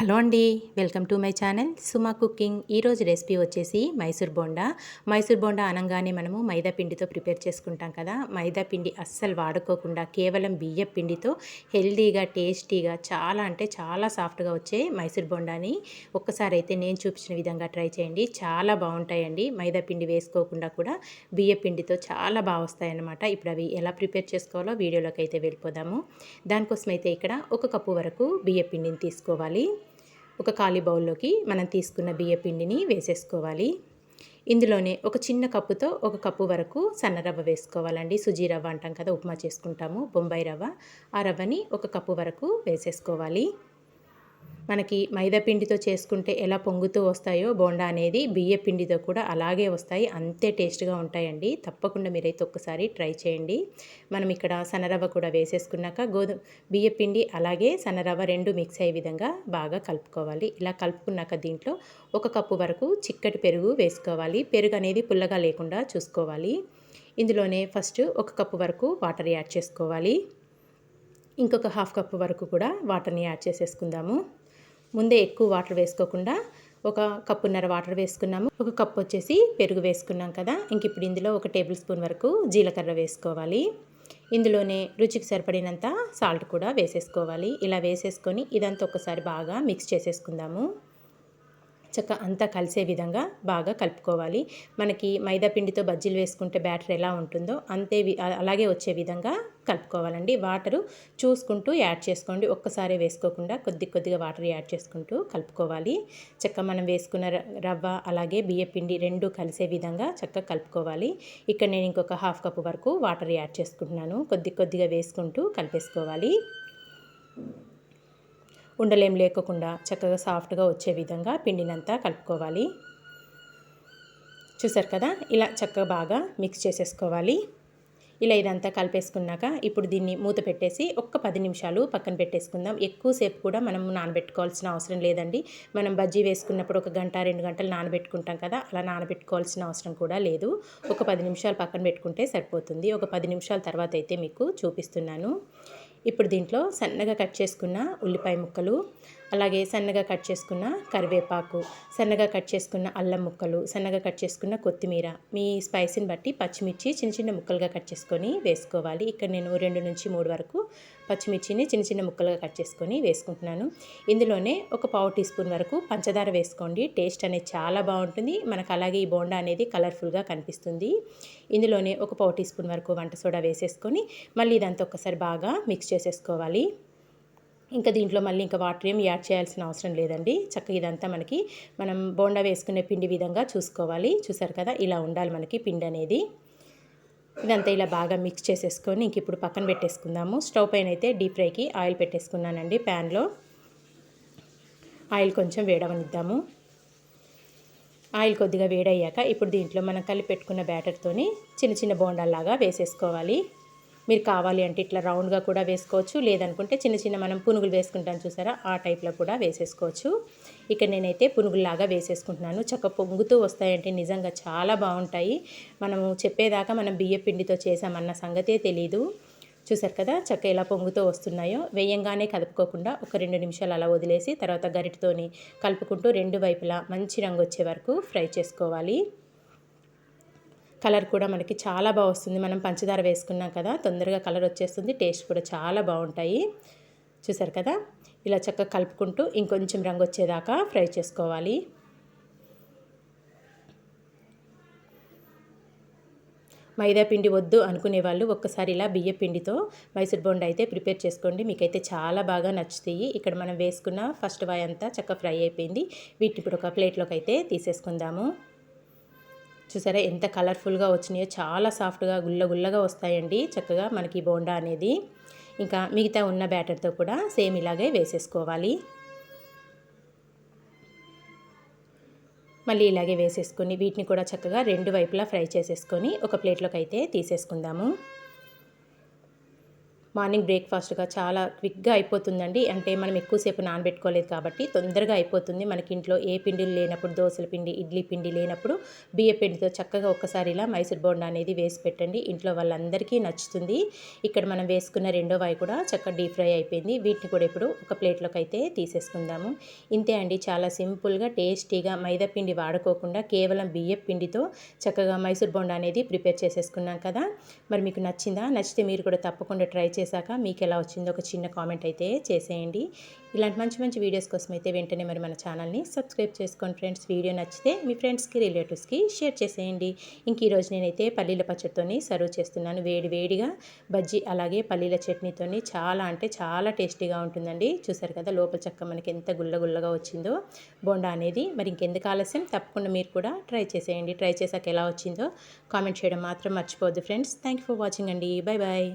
Hello అండి welcome to my channel Suma cooking. ఈరోజు recipe వచ్చేసి మైసూర్ బోండా. మైసూర్ బోండా అనగానే మనము మైదా పిండితో ప్రిపేర్ చేసుకుంటాం కదా. మైదా పిండి అస్సలు వాడుకోకుండా కేవలం బియ్య పిండితో హెల్దీగా టేస్టీగా చాలా అంటే చాలా సాఫ్ట్గా వచ్చే మైసూర్ బోండాని ఒక్కసారి అయితే నేను చూపించిన విధంగా ట్రై చేయండి. చాలా బాగుంటాయండి. మైదా పిండి వేసుకోకుండా కూడా బియ్య పిండితో చాలా బాగా వస్తాయన్నమాట. ఇప్పుడు అవి ఎలా ప్రిపేర్ చేసుకోవాలో వీడియోలోకి అయితే వెళ్ళిపోదాము. దానికోసం అయితే ఇక్కడ ఒక కప్పు వరకు బియ్య పిండిని తీసుకోవాలి. ఒక ఖాళీ బౌల్లోకి మనం తీసుకున్న బియ్య పిండిని వేసేసుకోవాలి. ఇందులోనే ఒక చిన్న కప్పుతో ఒక కప్పు వరకు సన్న రవ్వ వేసుకోవాలండి. సుజీ రవ్వ అంటాం కదా ఉప్మా చేసుకుంటాము. బొంబాయి రవ్వ ఆ రవ్వని ఒక కప్పు వరకు వేసేసుకోవాలి. మనకి మైదా పిండితో చేసుకుంటే ఎలా పొంగుతూ వస్తాయో బోండా అనేది బియ్య పిండితో కూడా అలాగే వస్తాయి. అంతే టేస్ట్గా ఉంటాయండి. తప్పకుండా మీరైతే ఒక్కసారి ట్రై చేయండి. మనం ఇక్కడ సన్నరవ్వ కూడా వేసేసుకున్నాక గోధుమ బియ్య పిండి అలాగే సన్నరవ్వ రెండు మిక్స్ అయ్యే విధంగా బాగా కలుపుకోవాలి. ఇలా కలుపుకున్నాక దీంట్లో ఒక కప్పు వరకు చిక్కటి పెరుగు వేసుకోవాలి. పెరుగు అనేది పుల్లగా లేకుండా చూసుకోవాలి. ఇందులోనే ఫస్ట్ ఒక కప్పు వరకు వాటర్ యాడ్ చేసుకోవాలి. ఇంకొక హాఫ్ కప్పు వరకు కూడా వాటర్ని యాడ్ చేసేసుకుందాము. ముందే ఎక్కువ వాటర్ వేసుకోకుండా ఒక కప్పున్నర వాటర్ వేసుకున్నాము. ఒక కప్పు వచ్చేసి పెరుగు వేసుకున్నాం కదా. ఇంక ఇప్పుడు ఇందులో ఒక టేబుల్ స్పూన్ వరకు జీలకర్ర వేసుకోవాలి. ఇందులోనే రుచికి సరిపడినంత సాల్ట్ కూడా వేసేసుకోవాలి. ఇలా వేసేసుకొని ఇదంతా ఒకసారి బాగా మిక్స్ చేసేసుకుందాము. చక్క అంతా కలిసే విధంగా బాగా కలుపుకోవాలి. మనకి మైదా పిండితో బజ్జీలు వేసుకుంటే బ్యాటర్ ఎలా ఉంటుందో అంతే అలాగే వచ్చే విధంగా కలుపుకోవాలండి. వాటరు చూసుకుంటూ యాడ్ చేసుకోండి. ఒక్కసారి వేసుకోకుండా కొద్ది కొద్దిగా వాటర్ యాడ్ చేసుకుంటూ కలుపుకోవాలి. చక్క మనం వేసుకున్న రవ్వ అలాగే బియ్య పిండి రెండు కలిసే విధంగా చక్కగా కలుపుకోవాలి. ఇక్కడ నేను ఇంకొక హాఫ్ కప్ వరకు వాటర్ యాడ్ చేసుకుంటున్నాను. కొద్ది కొద్దిగా వేసుకుంటూ కలిపేసుకోవాలి. ఉండలేం లేకుండా చక్కగా సాఫ్ట్గా వచ్చే విధంగా పిండినంతా కలుపుకోవాలి. చూసారు కదా? ఇలా చక్కగా బాగా మిక్స్ చేసేసుకోవాలి. ఇలా ఇదంతా కలిపేసుకున్నాక ఇప్పుడు దీన్ని మూత పెట్టేసి ఒక్క పది నిమిషాలు పక్కన పెట్టేసుకుందాం. ఎక్కువసేపు కూడా మనం నానబెట్టుకోవాల్సిన అవసరం లేదండి. మనం బజ్జీ వేసుకున్నప్పుడు ఒక గంట రెండు గంటలు నానబెట్టుకుంటాం కదా? అలా నానబెట్టుకోవాల్సిన అవసరం కూడా లేదు. ఒక పది నిమిషాలు పక్కన పెట్టుకుంటే సరిపోతుంది. ఒక పది నిమిషాల తర్వాత అయితే మీకు చూపిస్తున్నాను. ఇప్పుడు దీంట్లో సన్నగా కట్ చేసుకున్న ఉల్లిపాయ ముక్కలు అలాగే సన్నగా కట్ చేసుకున్న కరివేపాకు సన్నగా కట్ చేసుకున్న అల్లం ముక్కలు సన్నగా కట్ చేసుకున్న కొత్తిమీర. మీ స్పైసీని బట్టి పచ్చిమిర్చి చిన్న చిన్న ముక్కలుగా కట్ చేసుకొని వేసుకోవాలి. ఇక్కడ నేను రెండు నుంచి మూడు వరకు పచ్చిమిర్చిని చిన్న చిన్న ముక్కలుగా కట్ చేసుకొని వేసుకుంటున్నాను. ఇందులోనే ఒక పావు టీ స్పూన్ వరకు పంచదార వేసుకోండి. టేస్ట్ అనేది చాలా బాగుంటుంది. మనకు అలాగే ఈ బోండా అనేది కలర్ఫుల్గా కనిపిస్తుంది. ఇందులోనే ఒక పావు టీ స్పూన్ వరకు వంట సోడా వేసేసుకొని మళ్ళీ ఇదంతా ఒకసారి బాగా మిక్స్ చేసేసుకోవాలి. ఇంకా దీంట్లో మళ్ళీ ఇంకా వాటర్ ఏం యాడ్ చేయాల్సిన అవసరం లేదండి. చక్కగా ఇదంతా మనకి మనం బోండా వేసుకునే పిండి విధంగా చూసుకోవాలి. చూసారు కదా ఇలా ఉండాలి మనకి పిండి అనేది. ఇదంతా ఇలా బాగా మిక్స్ చేసేసుకొని ఇంక ఇప్పుడు పక్కన పెట్టేసుకుందాము. స్టవ్ పైన అయితే డీప్ ఫ్రైకి ఆయిల్ పెట్టేసుకున్నానండి ప్యాన్లో. ఆయిల్ కొంచెం వేడవనిద్దాము. ఆయిల్ కొద్దిగా వేడయ్యాక ఇప్పుడు దీంట్లో మనం కలిపి పెట్టుకున్న బ్యాటర్తోని చిన్న చిన్న బోండాల్లాగా వేసేసుకోవాలి. మీరు కావాలి అంటే ఇట్లా రౌండ్గా కూడా వేసుకోవచ్చు. లేదనుకుంటే చిన్న చిన్న మనం పునుగులు వేసుకుంటాం చూసారా? ఆ టైప్లో కూడా వేసేసుకోవచ్చు. ఇక్కడ నేనైతే పునుగుల్లాగా వేసేసుకుంటున్నాను. చక్క పొంగుతూ వస్తాయంటే నిజంగా చాలా బాగుంటాయి. మనము చెప్పేదాకా మనం బియ్య పిండితో చేసామన్న సంగతే తెలీదు. చూసారు కదా? చక్క ఎలా పొంగుతూ వస్తున్నాయో. వేయంగానే కలుపుకోకుండా ఒక రెండు నిమిషాలు అలా వదిలేసి తర్వాత గరిటతోని కలుపుకుంటూ రెండు వైపులా మంచి రంగు వచ్చే వరకు ఫ్రై చేసుకోవాలి. కలర్ కూడా మనకి చాలా బాగా వస్తుంది. మనం పంచదార వేసుకున్నాం కదా తొందరగా కలర్ వచ్చేస్తుంది. టేస్ట్ కూడా చాలా బాగుంటాయి. చూసారు కదా? ఇలా చక్కగా కలుపుకుంటూ ఇంకొంచెం రంగు వచ్చేదాకా ఫ్రై చేసుకోవాలి. మైదా పిండి వద్దు అనుకునే వాళ్ళు ఒక్కసారి ఇలా బియ్య పిండితో మైసూర్ బొండ అయితే ప్రిపేర్ చేసుకోండి. మీకైతే చాలా బాగా నచ్చుతాయి. ఇక్కడ మనం వేసుకున్న ఫస్ట్ వాయ్ అంతా చక్కగా ఫ్రై అయిపోయింది. వీటిని ఇప్పుడు ఒక ప్లేట్లోకి అయితే తీసేసుకుందాము. చూసారా? ఎంత కలర్ఫుల్గా వచ్చినాయో చాలా సాఫ్ట్గా గుల్ల గుల్లగా వస్తాయండి. చక్కగా మనకి బోండా అనేది. ఇంకా మిగతా ఉన్న బ్యాటర్తో కూడా సేమ్ ఇలాగే వేసేసుకోవాలి. మళ్ళీ ఇలాగే వేసేసుకొని వీటిని కూడా చక్కగా రెండు వైపులా ఫ్రై చేసేసుకొని ఒక ప్లేట్లోకి అయితే తీసేసుకుందాము. మార్నింగ్ బ్రేక్ఫాస్ట్గా చాలా క్విక్గా అయిపోతుందండి. అంటే మనం ఎక్కువసేపు నానబెట్టుకోలేదు కాబట్టి తొందరగా అయిపోతుంది. మనకి ఇంట్లో ఏ పిండిలు లేనప్పుడు దోశల పిండి ఇడ్లీ పిండి లేనప్పుడు బియ్య పిండితో చక్కగా ఒక్కసారి ఇలా మైసూర్ బోండా అనేది వేసి పెట్టండి. ఇంట్లో వాళ్ళందరికీ నచ్చుతుంది. ఇక్కడ మనం వేసుకున్న రెండో వాయి కూడా చక్కగా డీప్ ఫ్రై అయిపోయింది. వీటిని కూడా ఇప్పుడు ఒక ప్లేట్లోకి అయితే తీసేసుకుందాము. ఇంతే అండి. చాలా సింపుల్గా టేస్టీగా మైదా పిండి వాడుకోకుండా కేవలం బియ్య పిండితో చక్కగా మైసూర్ బోండా అనేది ప్రిపేర్ చేసేసుకున్నాం కదా. మరి మీకు నచ్చిందా? నచ్చితే మీరు కూడా తప్పకుండా ట్రై చేశాక మీకు ఎలా వచ్చిందో ఒక చిన్న కామెంట్ అయితే చేసేయండి. ఇలాంటి మంచి మంచి వీడియోస్ కోసం అయితే వెంటనే మరి మన ఛానల్ని సబ్స్క్రైబ్ చేసుకోండి ఫ్రెండ్స్. వీడియో నచ్చితే మీ ఫ్రెండ్స్కి రిలేటివ్స్కి షేర్ చేసేయండి. ఇంక ఈరోజు నేనైతే పల్లీల పచ్చడితోని సర్వ్ చేస్తున్నాను. వేడి వేడిగా బజ్జీ అలాగే పల్లీల చట్నీతోని చాలా అంటే చాలా టేస్టీగా ఉంటుందండి. చూసారు కదా లోపల చక్క మనకి ఎంత గుల్లగుల్లగా వచ్చిందో. బోండా అనేది మరి ఇంకెందుకు ఆలస్యం? తప్పకుండా మీరు కూడా ట్రై చేసేయండి. ట్రై చేశాక ఎలా వచ్చిందో కామెంట్ చేయడం మాత్రం మర్చిపోవద్దు ఫ్రెండ్స్. థ్యాంక్ ఫర్ వాచింగ్ అండి. Bye bye